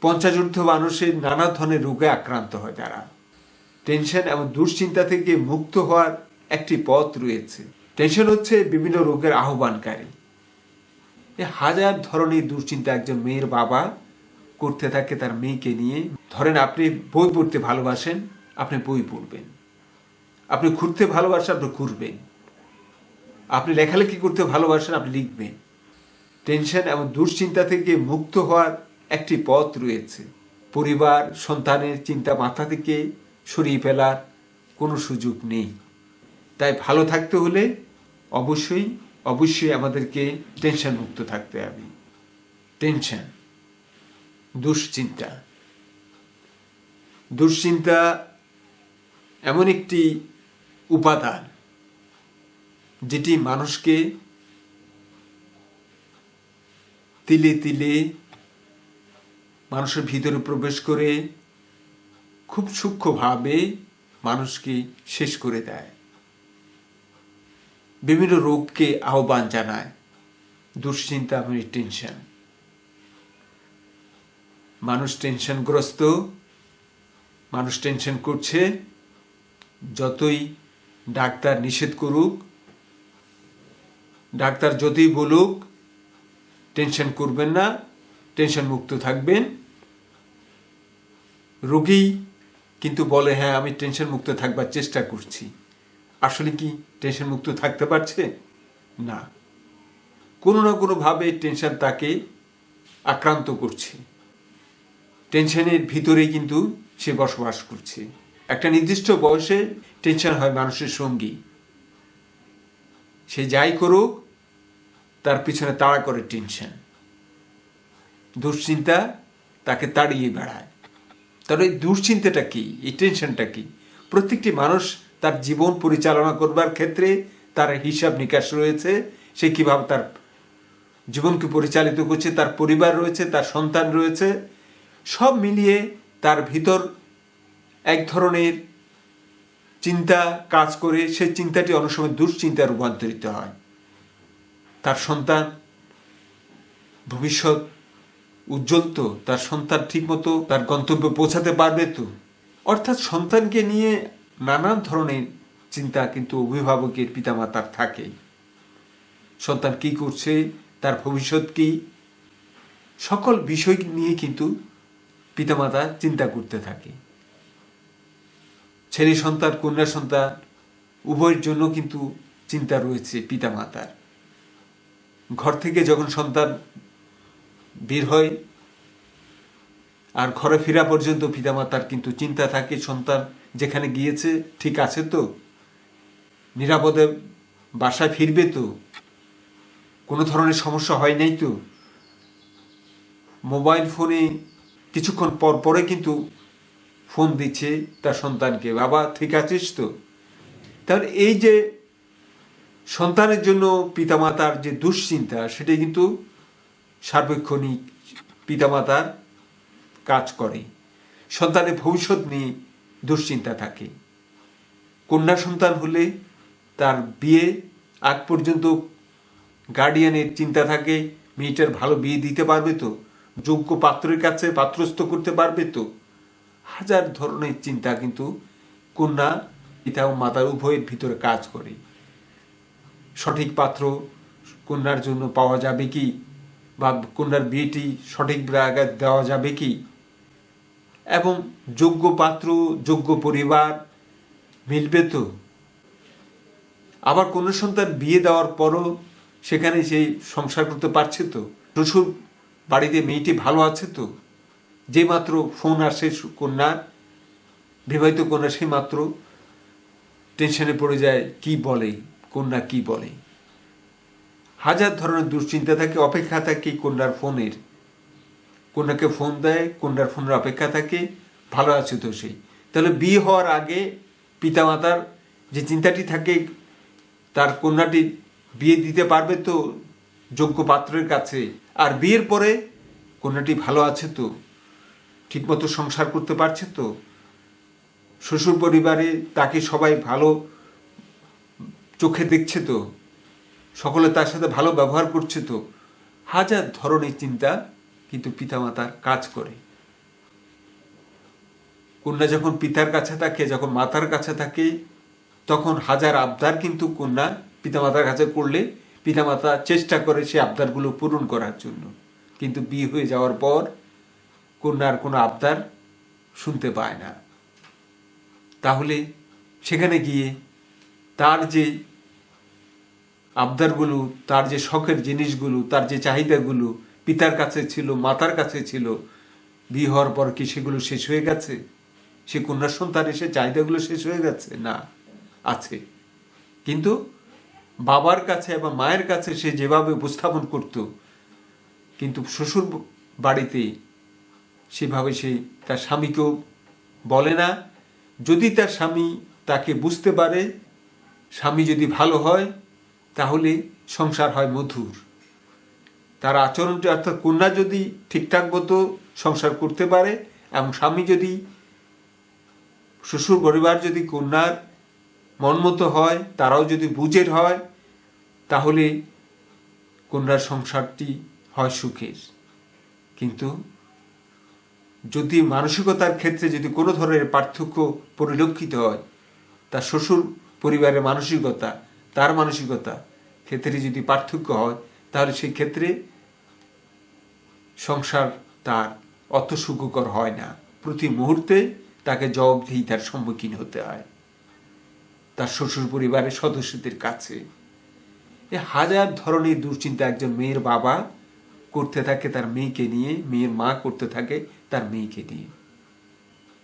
পঞ্চাশূর্ধ মানুষের নানা ধরনের রোগে আক্রান্ত হয় তারা। টেনশন এবং দুশ্চিন্তা থেকে মুক্ত হওয়ার একটি পথ রয়েছে। টেনশন হচ্ছে বিভিন্ন রোগের আহ্বানকারী। হাজার ধরনের দুশ্চিন্তা একজন মেয়ের বাবা করতে থাকে তার মেয়েকে নিয়ে। ধরেন আপনি বই পড়তে ভালোবাসেন, আপনি বই পড়বেন। আপনি ঘুরতে ভালোবাসেন, আপনি ঘুরবেন। আপনি লেখালেখি করতে ভালোবাসেন, আপনি লিখবেন। টেনশন এবং দুশ্চিন্তা থেকে মুক্ত হওয়ার একটি পথ রয়েছে। পরিবার, সন্তানের চিন্তা মাথা থেকে সরিয়ে ফেলার কোনো সুযোগ নেই। তাই ভালো থাকতে হলে অবশ্যই অবশ্যই আমাদেরকে টেনশন মুক্ত থাকতে হবে। টেনশন, দুশ্চিন্তা। দুশ্চিন্তা এমন একটি উপাদান যেটি মানুষকে তিলে তিলে মানুষের ভিতরে প্রবেশ করে খুব সূক্ষ্মভাবে মানুষকে শেষ করে দেয়। বিভিন্ন রোগকে আহ্বান জানায়। দুশ্চিন্তা মানে টেনশন। মানুষ টেনশনগ্রস্ত। মানুষ টেনশন করছে, যতই ডাক্তার নিষেধ করুক, ডাক্তার যতই বলুক, টেনশন করবেন না টেনশন মুক্ত থাকবেন। রোগী কিন্তু বলে হ্যাঁ আমি টেনশন মুক্ত থাকবার চেষ্টা করছি। আসলে কি টেনশন মুক্ত থাকতে পারছে? না। কোনো না কোনোভাবে টেনশন তাকে আক্রান্ত করছে। টেনশনের ভিতরে কিন্তু সে বসবাস করছে। একটা নির্দিষ্ট বয়সে টেনশন হয় মানুষের সঙ্গী। সে যাই করুক, তার পিছনে তাড়া করে টেনশন। দুশ্চিন্তা তাকে তাড়িয়ে বেড়ায়। তাহলে এই দুশ্চিন্তাটা কী? এই টেনশনটা কী? প্রত্যেকটি মানুষ তার জীবন পরিচালনা করবার ক্ষেত্রে তার হিসাব নিকাশ রয়েছে, সে কীভাবে তার জীবনকে পরিচালিত করছে, তার পরিবার রয়েছে, তার সন্তান রয়েছে, সব মিলিয়ে তার ভিতর এক ধরনের চিন্তা কাজ করে সেই চিন্তাটি অনেক সময় দুশ্চিন্তায় রূপান্তরিত হয়। তার সন্তান ভবিষ্যৎ উজ্জ্বল তো তার সন্তান ঠিকমতো, তার গন্তব্যে পৌঁছাতে পারবে তো? অর্থাৎ সন্তানকে নিয়ে নানান ধরনের চিন্তা কিন্তু অভিভাবকের পিতামাতার থাকে সন্তান কি করছে, তার ভবিষ্যৎ কি? সকল বিষয় নিয়ে কিন্তু পিতামাতা চিন্তা করতে থাকে। ছেলে সন্তান, কন্যা সন্তান, উভয়ের জন্য কিন্তু চিন্তা রয়েছে পিতামাতার। ঘর থেকে যখন সন্তান বের হয়। আর ঘরে ফেরা পর্যন্ত পিতামাতার কিন্তু চিন্তা থাকে, সন্তান যেখানে গিয়েছে ঠিক আছে তো? নিরাপদে বাসায় ফিরবে তো? কোনো ধরনের সমস্যা হয় নাই তো? মোবাইল ফোনে কিছুক্ষণ পর পরে কিন্তু ফোন দিচ্ছে তার সন্তানকে, বাবা, ঠিক আছিস তো? তাহলে এই যে সন্তানের জন্য পিতামাতার যে দুশ্চিন্তা সেটা কিন্তু সার্বক্ষণিক পিতামাতার কাজ করে। সন্তানের ভবিষ্যৎ নিয়ে দুশ্চিন্তা থাকে। কন্যা সন্তান হলে তার বিয়ে আগ পর্যন্ত গার্ডিয়ানের চিন্তা থাকে, মেয়েটার ভালো বিয়ে দিতে পারবে তো, যোগ্য পাত্রের কাছে পাত্রস্থ করতে পারবে তো। হাজার ধরনের চিন্তা কিন্তু কন্যা পিতা ও মাতার উভয়ের ভিতরে কাজ করে। সঠিক পাত্র কন্যার জন্য পাওয়া যাবে কি? বা কন্যার বিয়েটি সঠিক জায়গায় দেওয়া যাবে কি? এবং যোগ্য পাত্র, যোগ্য পরিবার মিলবে তো? আবার কোনো সন্তান বিয়ে দেওয়ার পরও সেখানে সেই সংসার করতে পারছে তো? শ্বশুর বাড়িতে মেয়েটি ভালো আছে তো? যে মাত্র ফোন আসে কন্যার, বিবাহিত কন্যা সেই মাত্র টেনশনে পড়ে যায়, কি বলে? কন্যা কি বলে? হাজার ধরনের দুশ্চিন্তা থাকে, অপেক্ষা থাকে কন্যার ফোনের। কন্যাকে ফোন দেয়, কন্যার ফোনের অপেক্ষা থাকে, ভালো আছে তো সেই তাহলে বিয়ে হওয়ার আগে পিতামাতার যে চিন্তাটি থাকে, তার কন্যাটি বিয়ে দিতে পারবে তো যোগ্য পাত্রের কাছে। আর বিয়ের পরে কন্যাটি ভালো আছে তো, ঠিকমতো সংসার করতে পারছে তো শ্বশুর পরিবারে তাকে সবাই ভালো চোখে দেখছে তো। সকলে তার সাথে ভালো ব্যবহার করছে তো। হাজার ধরনের চিন্তা কিন্তু পিতামাতার কাজ করে। কন্যা যখন পিতার কাছে থাকে, যখন মাতার কাছে থাকে, তখন হাজার আবদার কিন্তু কন্যা পিতামাতার কাছে করলে পিতামাতা চেষ্টা করে সে আবদারগুলো পূরণ করার জন্য। কিন্তু বিয়ে হয়ে যাওয়ার পর কন্যার কোনো আবদার শুনতে পায় না। তাহলে সেখানে গিয়ে তার যে আবদারগুলো, তার যে শখের জিনিসগুলো, তার যে চাহিদাগুলো পিতার কাছে ছিল, মাতার কাছে ছিল, বিয়ে হওয়ার পর কি সেগুলো শেষ হয়ে গেছে? সে কন্যা সন্তান এসে চাহিদাগুলো শেষ হয়ে গেছে? না, আছে। কিন্তু বাবার কাছে এবং মায়ের কাছে সে যেভাবে উপস্থাপন করত, কিন্তু শ্বশুর বাড়িতে সেভাবে সে তার স্বামীকেও বলে না। যদি তার স্বামী তাকে বুঝতে পারে, স্বামী যদি ভালো হয় তাহলে সংসার হয় মধুর। তার আচরণটা অর্থাৎ কন্যা যদি ঠিকঠাক মতো সংসার করতে পারে এবং স্বামী যদি, শ্বশুর পরিবার যদি কন্যার মনমতো হয়, তারাও যদি বুঝের হয়, তাহলে কন্যার সংসারটি হয় সুখের। কিন্তু যদি মানসিকতার ক্ষেত্রে যদি কোনো ধরনের পার্থক্য পরিলক্ষিত হয় তার শ্বশুর পরিবারের মানসিকতা তার মানসিকতা ক্ষেত্রে যদি পার্থক্য হয়, তাহলে সেই ক্ষেত্রে সংসার তার অত সুখকর হয় না। প্রতি মুহূর্তে তাকে জবাবদিহিতার সম্মুখীন হতে হয়। তার শ্বশুর পরিবারের সদস্যদের কাছে। এ হাজার ধরনের দুশ্চিন্তা একজন মেয়ের বাবা করতে থাকে, তার মেয়েকে নিয়ে, মেয়ের মা করতে থাকে, তার মেয়েকে নিয়ে।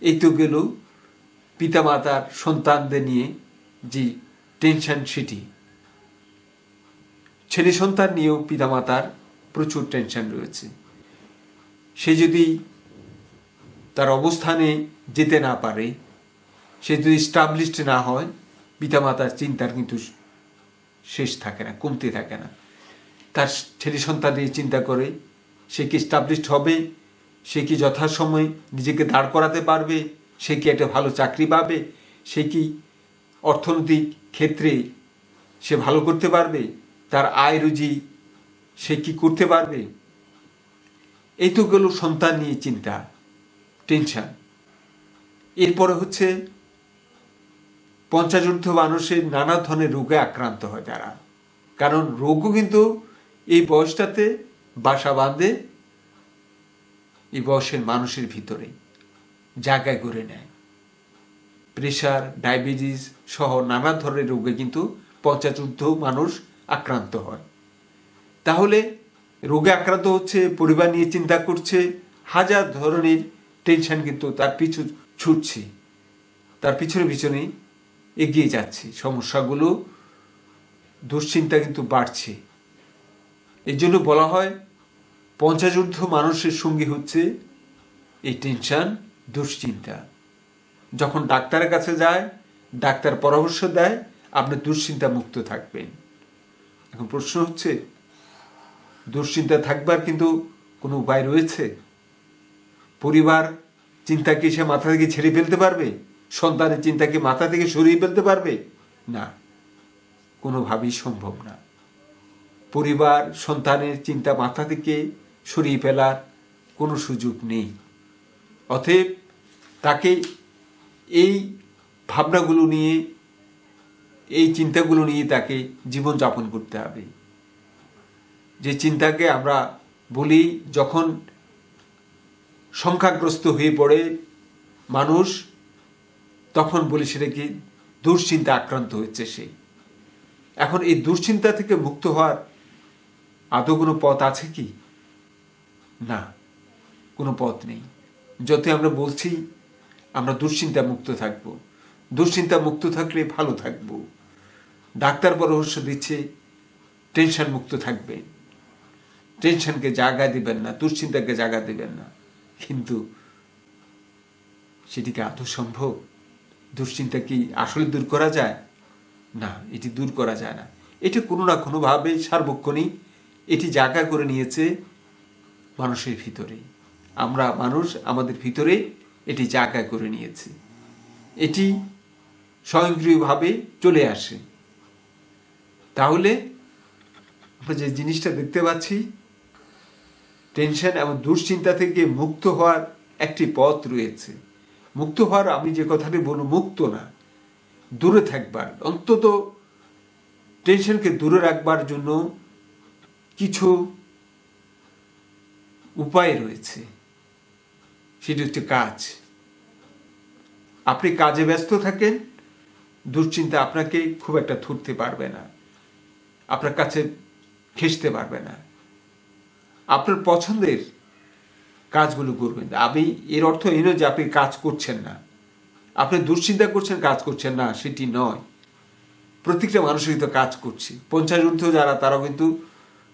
এই তো গেল পিতামাতার সন্তানদের নিয়ে যে টেনশন সেটি। ছেলে সন্তান নিয়েও পিতামাতার প্রচুর টেনশন রয়েছে। সে যদি তার অবস্থানে যেতে না পারে, সে যদি স্টাবলিশড না হয়, পিতামাতার চিন্তার কিন্তু শেষ থাকে না, কমতে থাকে না। তার ছেলে সন্তান নিয়ে চিন্তা করে, সে কি স্টাবলিশড হবে? সে কি যথাসময়ে নিজেকে দাঁড় করাতে পারবে? সে কি একটা ভালো চাকরি পাবে? সে কি অর্থনৈতিক ক্ষেত্রে সে ভালো করতে পারবে, তার আয় রুজি সে কি করতে পারবে? এই তো গেল সন্তান নিয়ে চিন্তা, টেনশন। এরপরে হচ্ছে পঞ্চাযুদ্ধ মানুষের নানা ধরনের রোগে আক্রান্ত হয় তারা। কারণ রোগও কিন্তু এই বয়সটাতে বাসা বাঁধে এই বয়সের মানুষের ভিতরে, জায়গায় করে নেয়। প্রেশার, ডায়াবেটিস সহ নানা ধরনের রোগে কিন্তু পঞ্চাযুদ্ধ মানুষ আক্রান্ত হয়। তাহলে রোগে আক্রান্ত হচ্ছে, পরিবার নিয়ে চিন্তা করছে, হাজার ধরনের টেনশন কিন্তু তার পিছু ছুটছে, তার পিছনে পিছনে এগিয়ে যাচ্ছে, সমস্যাগুলো, দুশ্চিন্তা কিন্তু বাড়ছে। এই জন্য বলা হয়, পঞ্চাযুদ্ধ মানুষের সঙ্গী হচ্ছে এই টেনশন দুশ্চিন্তা। যখন ডাক্তারের কাছে যায় ডাক্তার পরামর্শ দেয়, আপনি দুশ্চিন্তা মুক্ত থাকবেন। এখন প্রশ্ন হচ্ছে, দুশ্চিন্তা থাকবার কিন্তু কোনো উপায় রয়েছে? পরিবার চিন্তা কি সে মাথা থেকে ছেড়ে ফেলতে পারবে? সন্তানের চিন্তা কি মাথা থেকে সরিয়ে ফেলতে পারবে? না, কোনোভাবেই সম্ভব না। পরিবার সন্তানের চিন্তা মাথা থেকে সরিয়ে ফেলার কোনো সুযোগ নেই। অতএব তাকে এই ভাবনাগুলো নিয়ে, এই চিন্তাগুলো নিয়ে তাকে জীবনযাপন করতে হবে। যে চিন্তাকে আমরা বলি, যখন সংখ্যাগ্রস্ত হয়ে পড়ে মানুষ, তখন বলি সেটা কি দুশ্চিন্তা আক্রান্ত হচ্ছে সে। এখন এই দুশ্চিন্তা থেকে মুক্ত হওয়ার আদৌ কোনো পথ আছে কি? না, কোনো পথ নেই। যতই আমরা বলছি, আমরা দুশ্চিন্তা মুক্ত থাকব। দুশ্চিন্তা মুক্ত থাকলে ভালো থাকব। ডাক্তার পরামর্শ দিচ্ছে, টেনশন মুক্ত থাকবে। টেনশনকে জায়গা দিবেন না, দুশ্চিন্তাকে জায়গা দিবেন না। কিন্তু সেটিকে আদৌ সম্ভব? দুশ্চিন্তা কি আসলে দূর করা যায়? না, এটি দূর করা যায় না। এটি কোনো না কোনোভাবে সার্বক্ষণিক, এটি জায়গা করে নিয়েছে মানুষের ভিতরে। আমরা মানুষ আমাদের ভিতরে এটি জায়গা করে নিয়েছে। এটি স্বয়ংক্রিয়ভাবে চলে আসে। তাহলে আমরা যে জিনিসটা দেখতে পাচ্ছি, টেনশন এবং দুশ্চিন্তা থেকে মুক্ত হওয়ার একটি পথ রয়েছে। মুক্ত হওয়ার আমি যে কথাটি বলব, মুক্ত না, দূরে থাকবার। অন্তত টেনশনকে দূরে রাখবার জন্য কিছু উপায় রয়েছে। সেটি হচ্ছে কাজ। আপনি কাজে ব্যস্ত থাকেন দুশ্চিন্তা আপনাকে খুব একটা ধরতে পারবে না। আপনার কাছে ঘেসতে পারবে না। আপনার পছন্দের কাজগুলো করবেন। আমি এর অর্থ এই নয় যে আপনি কাজ করছেন না। আপনি দুশ্চিন্তা করছেন, কাজ করছেন না, সেটি নয়। প্রত্যেকটা মানুষই তো কাজ করছে। পঞ্চাশ ঊর্ধ্ব যারা, তারাও কিন্তু,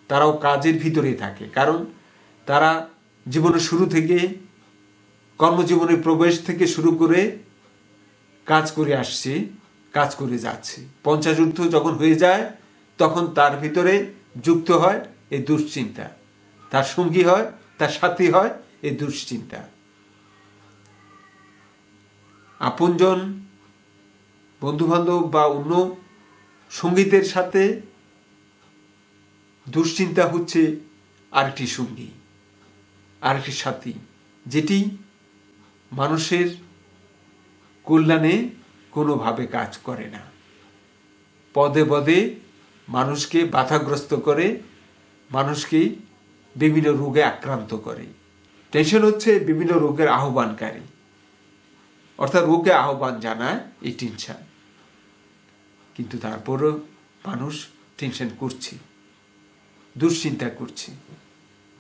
তারাও কাজের ভিতরেই থাকে। কারণ তারা জীবনের শুরু থেকে কর্মজীবনের প্রবেশ থেকে শুরু করে কাজ করে আসছে। কাজ করে যাচ্ছে। পঞ্চাশ ঊর্ধ্ব যখন হয়ে যায়, তখন তার ভিতরে যুক্ত হয় এই দুশ্চিন্তা। তার সঙ্গী হয়, তার সাথী হয় এই দুশ্চিন্তা। আপনজন বন্ধুবান্ধব বা অন্য সঙ্গীতের সাথে দুশ্চিন্তা হচ্ছে আরেকটি সঙ্গী, আরেকটি সাথী, যেটি মানুষের কল্যাণে কোনোভাবে কাজ করে না। পদে পদে মানুষকে বাধাগ্রস্ত করে, মানুষকে বিভিন্ন রোগে আক্রান্ত করে। টেনশন হচ্ছে বিভিন্ন রোগের আহ্বানকারী। অর্থাৎ রোগে আহ্বান জানায় এই টেনশন কিন্তু তারপরও মানুষ টেনশন করছে, দুশ্চিন্তা করছে,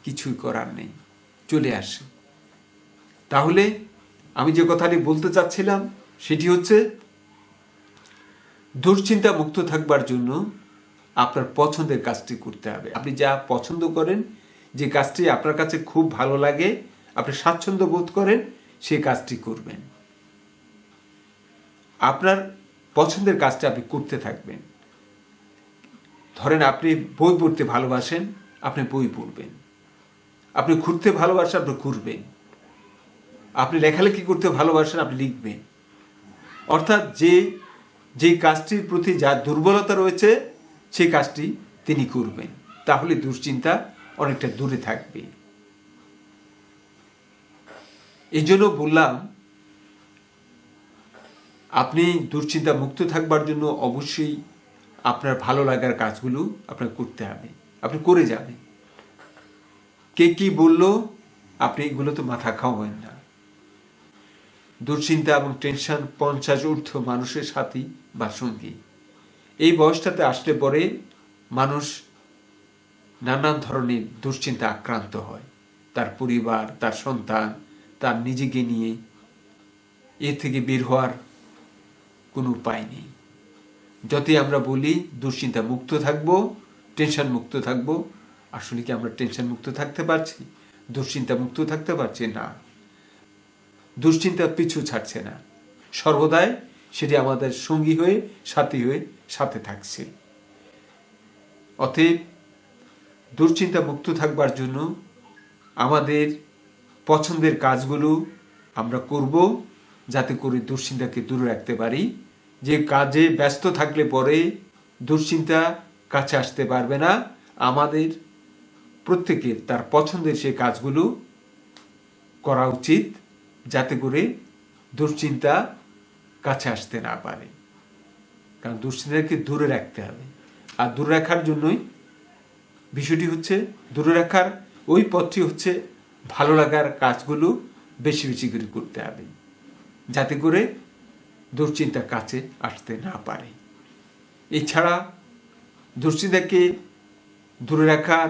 কিছুই করার নেই, চলে আসে। তাহলে আমি যে কথাটি বলতে চাচ্ছিলাম, সেটি হচ্ছে দুশ্চিন্তা মুক্ত থাকবার জন্য আপনার পছন্দের কাজটি করতে হবে। আপনি যা পছন্দ করেন, যে কাজটি আপনার কাছে খুব ভালো লাগে, আপনি স্বাচ্ছন্দ্য বোধ করেন সেই কাজটি করবেন। আপনার পছন্দের কাজটা আপনি করতে থাকবেন। ধরেন আপনি বই পড়তে ভালোবাসেন, আপনি বই পড়বেন। আপনি ঘুরতে ভালোবাসেন, আপনি ঘুরবেন। আপনি লেখালেখি করতে ভালোবাসেন, আপনি লিখবেন। অর্থাৎ যে যে কাজটির প্রতি যার দুর্বলতা রয়েছে, সেই কাজটি তিনি করবেন। তাহলে দুশ্চিন্তা অনেকটা দূরে থাকবে। এই জন্য বললাম, আপনি দুশ্চিন্তা মুক্ত থাকবার জন্য অবশ্যই আপনার ভালো লাগার কাজগুলো আপনার করতে হবে। আপনি করে যাবেন। কে কি বলল, আপনি এগুলো তো মাথা খাওয়াবেন না। দুশ্চিন্তা এবং টেনশন পঞ্চাশ ঊর্ধ্ব মানুষের সাথী বা সঙ্গী। এই বয়সটাতে আসলে পরে মানুষ নানান ধরনের দুশ্চিন্তা আক্রান্ত হয়। তার পরিবার, তার সন্তান, তার নিজেকে নিয়ে এ থেকে বের হওয়ার কোনো উপায় নেই। যতই আমরা বলি, দুশ্চিন্তা মুক্ত থাকব, টেনশন মুক্ত থাকব, আসলে কি আমরা টেনশন মুক্ত থাকতে পারছি? দুশ্চিন্তা মুক্ত থাকতে পারছি? না। দুশ্চিন্তা পিছু ছাড়ছে না। সর্বদাই সেটি আমাদের সঙ্গী হয়ে, সাথী হয়ে, সাথে থাকছে। অতএব দুশ্চিন্তা মুক্ত থাকবার জন্য আমাদের পছন্দের কাজগুলো আমরা করব, যাতে করে দুশ্চিন্তাকে দূরে রাখতে পারি। যে কাজে ব্যস্ত থাকলে পরে দুশ্চিন্তা কাছে আসতে পারবে না। আমাদের প্রত্যেকের তার পছন্দের সেই কাজগুলো করা উচিত। যাতে করে দুশ্চিন্তা কাছে আসতে না পারে। কারণ দুশ্চিন্তাকে দূরে রাখতে হবে। আর দূরে রাখার জন্যই বিষয়টি হচ্ছে, দূরে রাখার ওই পথটি হচ্ছে ভালো লাগার কাজগুলো বেশি বেশি করে করতে হবে। যাতে করে দুশ্চিন্তা কাছে আসতে না পারে। এছাড়া দুশ্চিন্তাকে দূরে রাখার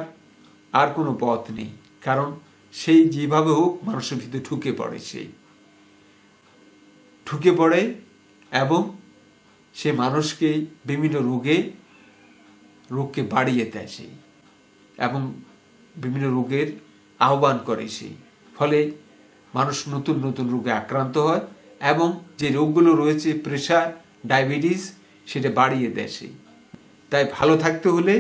আর কোনো পথ নেই। কারণ সেই যেভাবে হোক মানুষের ভিতরে ঢুকে পড়ে সেই। ঢুকে পড়ে এবং সে মানুষকে বিভিন্ন রোগে, রোগকে বাড়িয়ে দেয় সেই এবং বিভিন্ন রোগের আহ্বান করে সেই। ফলে মানুষ নতুন নতুন রোগে আক্রান্ত হয় এবং যে রোগগুলো রয়েছে, প্রেশার, ডায়াবেটিস, সেটা বাড়িয়ে দেয় সেই। তাই ভালো থাকতে হলে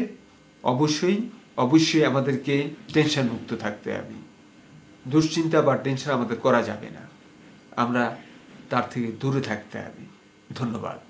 অবশ্যই অবশ্যই আমাদেরকে টেনশন মুক্ত থাকতে হবে। দুশ্চিন্তা বা টেনশন আমাদের করা যাবে না। আমরা তার থেকে দূরে থাকতে হবে। ধন্যবাদ।